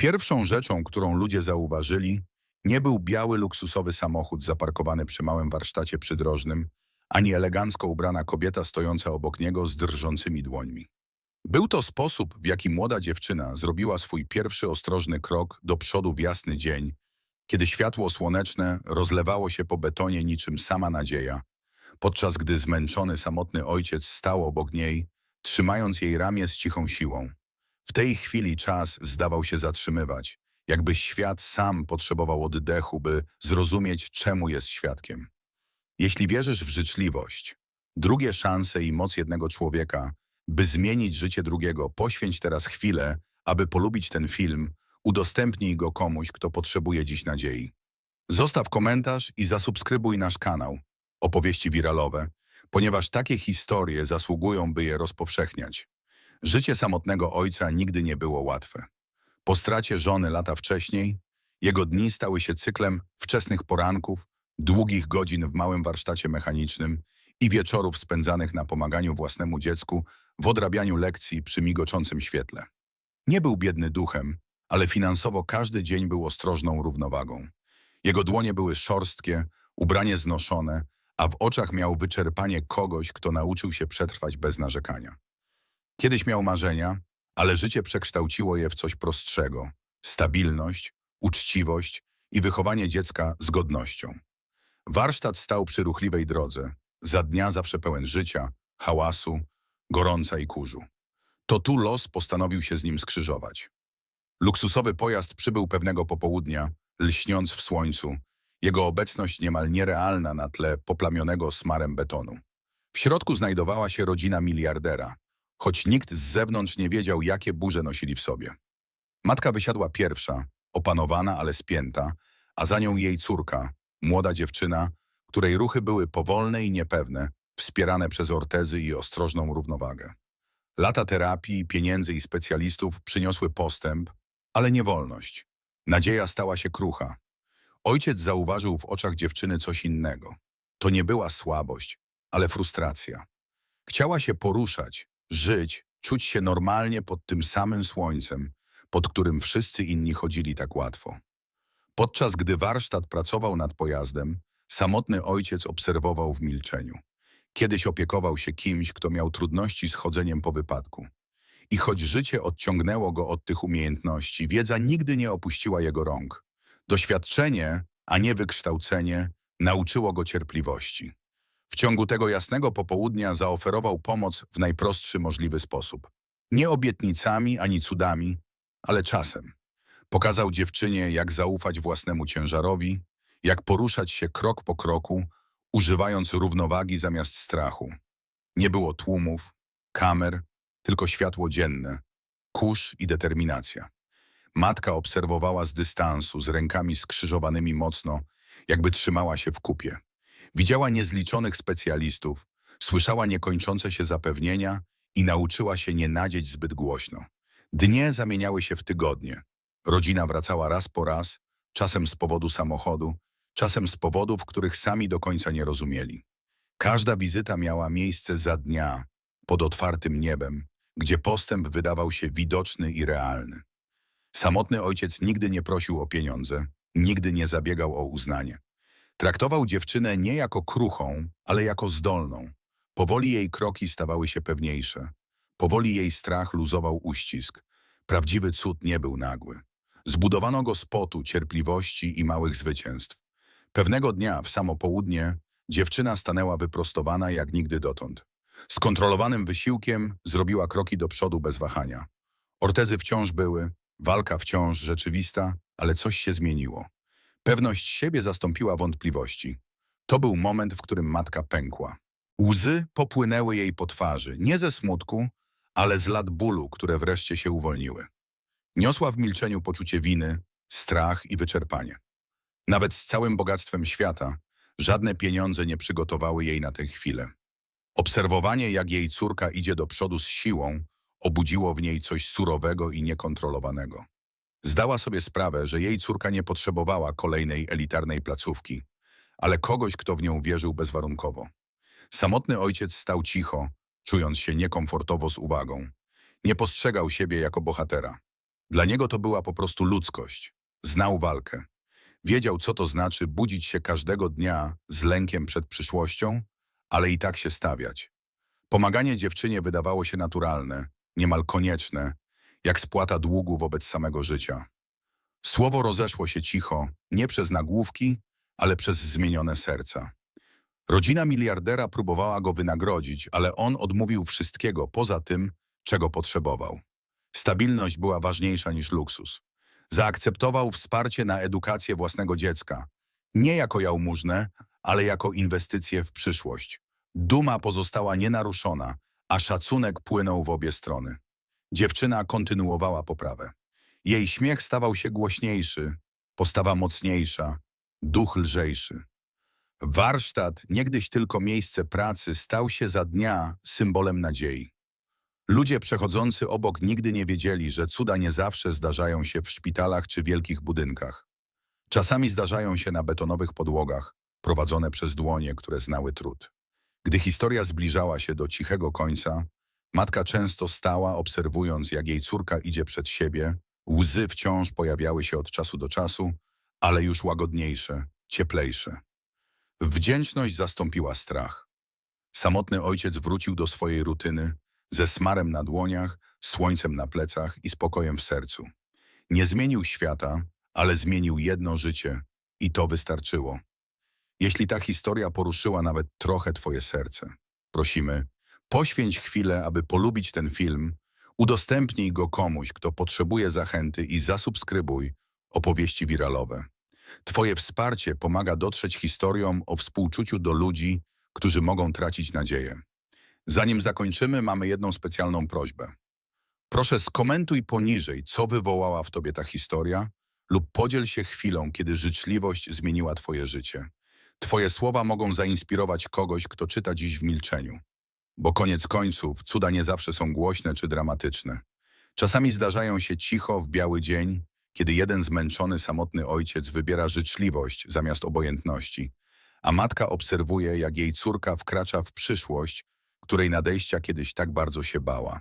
Pierwszą rzeczą, którą ludzie zauważyli, nie był biały, luksusowy samochód zaparkowany przy małym warsztacie przydrożnym, ani elegancko ubrana kobieta stojąca obok niego z drżącymi dłońmi. Był to sposób, w jaki młoda dziewczyna zrobiła swój pierwszy ostrożny krok do przodu w jasny dzień, kiedy światło słoneczne rozlewało się po betonie niczym sama nadzieja, podczas gdy zmęczony, samotny ojciec stał obok niej, trzymając jej ramię z cichą siłą. W tej chwili czas zdawał się zatrzymywać, jakby świat sam potrzebował oddechu, by zrozumieć, czemu jest świadkiem. Jeśli wierzysz w życzliwość, drugie szanse i moc jednego człowieka, by zmienić życie drugiego, poświęć teraz chwilę, aby polubić ten film, udostępnij go komuś, kto potrzebuje dziś nadziei. Zostaw komentarz i zasubskrybuj nasz kanał Opowieści Wiralowe, ponieważ takie historie zasługują, by je rozpowszechniać. Życie samotnego ojca nigdy nie było łatwe. Po stracie żony lata wcześniej, jego dni stały się cyklem wczesnych poranków, długich godzin w małym warsztacie mechanicznym i wieczorów spędzanych na pomaganiu własnemu dziecku w odrabianiu lekcji przy migoczącym świetle. Nie był biedny duchem, ale finansowo każdy dzień był ostrożną równowagą. Jego dłonie były szorstkie, ubranie znoszone, a w oczach miał wyczerpanie kogoś, kto nauczył się przetrwać bez narzekania. Kiedyś miał marzenia, ale życie przekształciło je w coś prostszego. Stabilność, uczciwość i wychowanie dziecka z godnością. Warsztat stał przy ruchliwej drodze, za dnia zawsze pełen życia, hałasu, gorąca i kurzu. To tu los postanowił się z nim skrzyżować. Luksusowy pojazd przybył pewnego popołudnia, lśniąc w słońcu, jego obecność niemal nierealna na tle poplamionego smarem betonu. W środku znajdowała się rodzina miliardera, choć nikt z zewnątrz nie wiedział, jakie burze nosili w sobie. Matka wysiadła pierwsza, opanowana, ale spięta, a za nią jej córka, młoda dziewczyna, której ruchy były powolne i niepewne, wspierane przez ortezy i ostrożną równowagę. Lata terapii, pieniędzy i specjalistów przyniosły postęp, ale nie wolność. Nadzieja stała się krucha. Ojciec zauważył w oczach dziewczyny coś innego. To nie była słabość, ale frustracja. Chciała się poruszać, żyć, czuć się normalnie pod tym samym słońcem, pod którym wszyscy inni chodzili tak łatwo. Podczas gdy warsztat pracował nad pojazdem, samotny ojciec obserwował w milczeniu. Kiedyś opiekował się kimś, kto miał trudności z chodzeniem po wypadku. I choć życie odciągnęło go od tych umiejętności, wiedza nigdy nie opuściła jego rąk. Doświadczenie, a nie wykształcenie, nauczyło go cierpliwości. W ciągu tego jasnego popołudnia zaoferował pomoc w najprostszy możliwy sposób. Nie obietnicami ani cudami, ale czasem. Pokazał dziewczynie, jak zaufać własnemu ciężarowi, jak poruszać się krok po kroku, używając równowagi zamiast strachu. Nie było tłumów, kamer, tylko światło dzienne, kurz i determinacja. Matka obserwowała z dystansu, z rękami skrzyżowanymi mocno, jakby trzymała się w kupie. Widziała niezliczonych specjalistów, słyszała niekończące się zapewnienia i nauczyła się nie nadzieć zbyt głośno. Dnie zamieniały się w tygodnie. Rodzina wracała raz po raz, czasem z powodu samochodu, czasem z powodów, których sami do końca nie rozumieli. Każda wizyta miała miejsce za dnia, pod otwartym niebem, gdzie postęp wydawał się widoczny i realny. Samotny ojciec nigdy nie prosił o pieniądze, nigdy nie zabiegał o uznanie. Traktował dziewczynę nie jako kruchą, ale jako zdolną. Powoli jej kroki stawały się pewniejsze. Powoli jej strach luzował uścisk. Prawdziwy cud nie był nagły. Zbudowano go z potu, cierpliwości i małych zwycięstw. Pewnego dnia, w samo południe, dziewczyna stanęła wyprostowana jak nigdy dotąd. Skontrolowanym wysiłkiem zrobiła kroki do przodu bez wahania. Ortezy wciąż były, walka wciąż rzeczywista, ale coś się zmieniło. Pewność siebie zastąpiła wątpliwości. To był moment, w którym matka pękła. Łzy popłynęły jej po twarzy, nie ze smutku, ale z lat bólu, które wreszcie się uwolniły. Niosła w milczeniu poczucie winy, strach i wyczerpanie. Nawet z całym bogactwem świata, żadne pieniądze nie przygotowały jej na tę chwilę. Obserwowanie, jak jej córka idzie do przodu z siłą, obudziło w niej coś surowego i niekontrolowanego. Zdała sobie sprawę, że jej córka nie potrzebowała kolejnej elitarnej placówki, ale kogoś, kto w nią wierzył bezwarunkowo. Samotny ojciec stał cicho, czując się niekomfortowo z uwagą. Nie postrzegał siebie jako bohatera. Dla niego to była po prostu ludzkość. Znał walkę. Wiedział, co to znaczy budzić się każdego dnia z lękiem przed przyszłością, ale i tak się stawiać. Pomaganie dziewczynie wydawało się naturalne, niemal konieczne, jak spłata długu wobec samego życia. Słowo rozeszło się cicho, nie przez nagłówki, ale przez zmienione serca. Rodzina miliardera próbowała go wynagrodzić, ale on odmówił wszystkiego poza tym, czego potrzebował. Stabilność była ważniejsza niż luksus. Zaakceptował wsparcie na edukację własnego dziecka. Nie jako jałmużnę, ale jako inwestycję w przyszłość. Duma pozostała nienaruszona, a szacunek płynął w obie strony. Dziewczyna kontynuowała poprawę. Jej śmiech stawał się głośniejszy, postawa mocniejsza, duch lżejszy. Warsztat, niegdyś tylko miejsce pracy, stał się za dnia symbolem nadziei. Ludzie przechodzący obok nigdy nie wiedzieli, że cuda nie zawsze zdarzają się w szpitalach czy wielkich budynkach. Czasami zdarzają się na betonowych podłogach, prowadzone przez dłonie, które znały trud. Gdy historia zbliżała się do cichego końca, matka często stała, obserwując, jak jej córka idzie przed siebie. Łzy wciąż pojawiały się od czasu do czasu, ale już łagodniejsze, cieplejsze. Wdzięczność zastąpiła strach. Samotny ojciec wrócił do swojej rutyny, ze smarem na dłoniach, słońcem na plecach i spokojem w sercu. Nie zmienił świata, ale zmienił jedno życie i to wystarczyło. Jeśli ta historia poruszyła nawet trochę Twoje serce, prosimy, poświęć chwilę, aby polubić ten film, udostępnij go komuś, kto potrzebuje zachęty i zasubskrybuj opowieści wiralowe. Twoje wsparcie pomaga dotrzeć historiom o współczuciu do ludzi, którzy mogą tracić nadzieję. Zanim zakończymy, mamy jedną specjalną prośbę. Proszę skomentuj poniżej, co wywołała w tobie ta historia lub podziel się chwilą, kiedy życzliwość zmieniła twoje życie. Twoje słowa mogą zainspirować kogoś, kto czyta dziś w milczeniu. Bo koniec końców, cuda nie zawsze są głośne czy dramatyczne. Czasami zdarzają się cicho w biały dzień, kiedy jeden zmęczony, samotny ojciec wybiera życzliwość zamiast obojętności, a matka obserwuje, jak jej córka wkracza w przyszłość, której nadejścia kiedyś tak bardzo się bała.